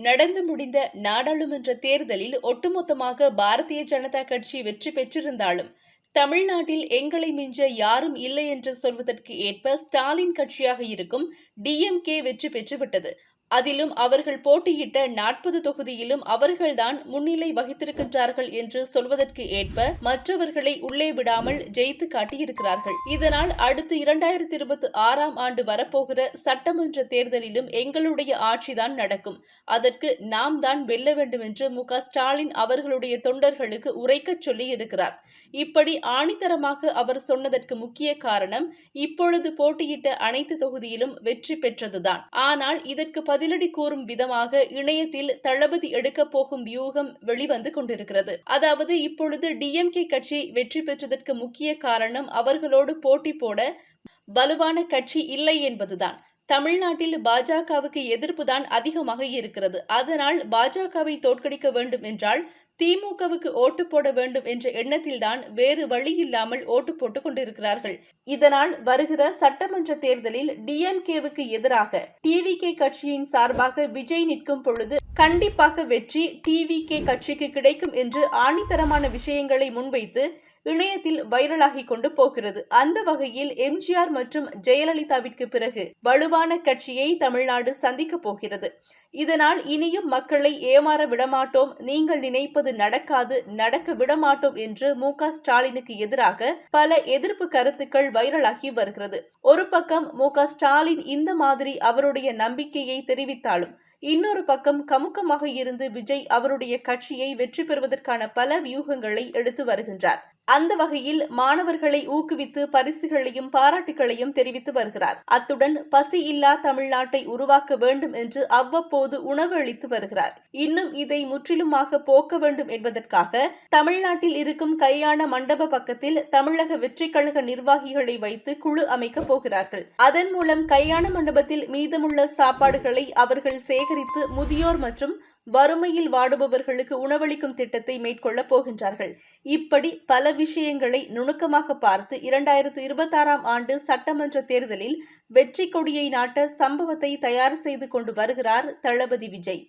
நடந்து முடிந்த நாடாளுமன்ற தேர்தலில் ஒட்டுமொத்தமாக பாரதிய ஜனதா கட்சி வெற்றி பெற்றிருந்தாலும் தமிழ்நாட்டில் எங்களை மிஞ்ச யாரும் இல்லை என்று சொல்வதற்கு ஏற்ப ஸ்டாலின் கட்சியாக இருக்கும் டிஎம்கே வெற்றி பெற்றுவிட்டது. அதிலும் அவர்கள் போட்டியிட்ட நாற்பது தொகுதியிலும் அவர்கள்தான் முன்னிலை வகித்திருக்கின்றார்கள் என்று சொல்வதற்கு ஏற்ப மற்றவர்களை உள்ளே விடாமல் ஜெயித்து காட்டியிருக்கிறார்கள். இதனால் அடுத்து இரண்டாயிரத்தி இருபத்தி ஆறாம் ஆண்டு வரப்போகிற சட்டமன்ற தேர்தலிலும் எங்களுடைய ஆட்சிதான் நடக்கும். அதற்கு நாம் தான் வெல்ல வேண்டும் என்று மு ஸ்டாலின் அவர்களுடைய தொண்டர்களுக்கு உரைக்கச் சொல்லி இருக்கிறார் இப்படி ஆணித்தரமாக அவர் சொன்னதற்கு முக்கிய காரணம் இப்பொழுது போட்டியிட்ட அனைத்து தொகுதியிலும் வெற்றி பெற்றதுதான். ஆனால் இதற்கு பதிலடி கூறும் விதமாக இணையத்தில் தளபதி எடுக்கப் போகும் வியூகம் வெளிவந்து கொண்டிருக்கிறது. அதாவது இப்பொழுது டிஎம்கே கட்சி வெற்றி பெற்றதற்கு முக்கிய காரணம் அவர்களோடு போட்டி போட வலுவான கட்சி இல்லை என்பதுதான். தமிழ்நாட்டில் பாஜகவுக்கு எதிர்ப்பு தான் அதிகமாக இருக்கிறது. அதனால் பாஜகவை தோற்கடிக்க வேண்டும் என்றால் திமுகவுக்கு ஓட்டு போட வேண்டும் என்ற எண்ணத்தில்தான் வேறு வழி இல்லாமல் ஓட்டு போட்டுக் கொண்டிருக்கிறார்கள். இதனால் வருகிற சட்டமன்ற தேர்தலில் டிஎம்கேவுக்கு எதிராக டிவிகே கட்சியின் சார்பாக விஜய் நிற்கும் பொழுது கண்டிப்பாக வெற்றி டிவிகே கட்சிக்கு கிடைக்கும் என்று ஆணித்தரமான விஷயங்களை முன்வைத்து இணையத்தில் வைரலாகி கொண்டு போகிறது. அந்த வகையில் எம்ஜிஆர் மற்றும் ஜெயலலிதாவிற்கு பிறகு வலுவான கட்சியை தமிழ்நாடு சந்திக்க போகிறது. இதனால் இனியும் மக்களை ஏமாற விடமாட்டோம். நீங்கள் நினைப்பது நடக்காது நடக்க விடமாட்டோம் என்று மு க ஸ்டாலினுக்கு எதிராக பல எதிர்ப்பு கருத்துக்கள் வைரலாகி வருகிறது. ஒரு பக்கம் மு க ஸ்டாலின் இந்த மாதிரி அவருடைய நம்பிக்கையை தெரிவித்தாலும் இன்னொரு பக்கம் கமுக்கமாக இருந்து விஜய் அவருடைய கட்சியை வெற்றி பெறுவதற்கான பல வியூகங்களை எடுத்து வருகின்றார். அந்த வகையில் மாணவர்களை ஊக்குவித்து பரிசுகளையும் பாராட்டுகளையும் தெரிவித்து வருகிறார். அத்துடன் பசி இல்லா தமிழ்நாட்டை உருவாக்க வேண்டும் என்று அவ்வப்போது உணவு அளித்து வருகிறார். இன்னும் இதை முற்றிலுமாக போக்க வேண்டும் என்பதற்காக தமிழ்நாட்டில் இருக்கும் கையான மண்டப பக்கத்தில் தமிழக வெற்றிக்கழக நிர்வாகிகளை வைத்து குழு அமைக்கப் போகிறார்கள். அதன் மூலம் கையான மண்டபத்தில் மீதமுள்ள சாப்பாடுகளை அவர்கள் சேகரித்து முதியோர் மற்றும் வறுமையில் வாடுபவர்களுக்கு உணவளிக்கும் திட்டத்தை மேற்கொள்ளப் போகின்றார்கள். இப்படி பல விஷயங்களை நுணுக்கமாக பார்த்து இரண்டாயிரத்து இருபத்தாறாம் ஆண்டு சட்டமன்ற தேர்தலில் வெற்றி கொடியை நாட்ட சம்பவத்தை தயார் செய்து கொண்டு வருகிறார் தளபதி விஜய்.